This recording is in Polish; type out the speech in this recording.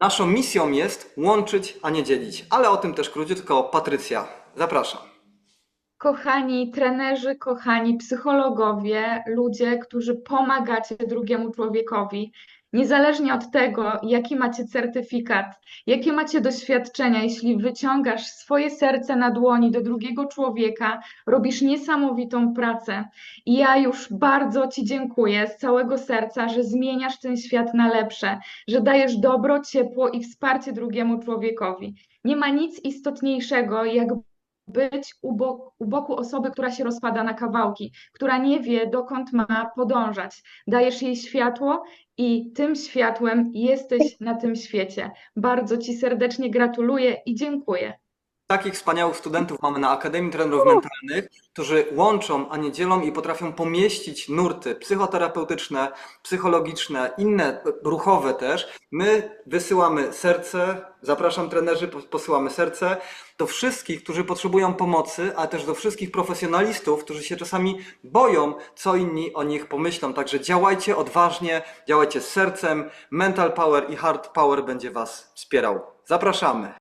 Naszą misją jest łączyć, a nie dzielić. Ale o tym też króciutko Patrycja. Zapraszam. Kochani trenerzy, kochani psychologowie, ludzie, którzy pomagacie drugiemu człowiekowi, niezależnie od tego, jaki macie certyfikat, jakie macie doświadczenia, jeśli wyciągasz swoje serce na dłoni do drugiego człowieka, robisz niesamowitą pracę. I ja już bardzo Ci dziękuję z całego serca, że zmieniasz ten świat na lepsze, że dajesz dobro, ciepło i wsparcie drugiemu człowiekowi. Nie ma nic istotniejszego, jak być u, u boku osoby, która się rozpada na kawałki, która nie wie, dokąd ma podążać. Dajesz jej światło i tym światłem jesteś na tym świecie. Bardzo Ci serdecznie gratuluję i dziękuję. Takich wspaniałych studentów mamy na Akademii Trenerów Mentalnych, którzy łączą, a nie dzielą i potrafią pomieścić nurty psychoterapeutyczne, psychologiczne, inne, ruchowe też. My wysyłamy serce, zapraszam trenerzy, pos- posyłamy serce do wszystkich, którzy potrzebują pomocy, a też do wszystkich profesjonalistów, którzy się czasami boją, co inni o nich pomyślą. Także działajcie odważnie, działajcie z sercem. Mental Power i Hard Power będzie Was wspierał. Zapraszamy.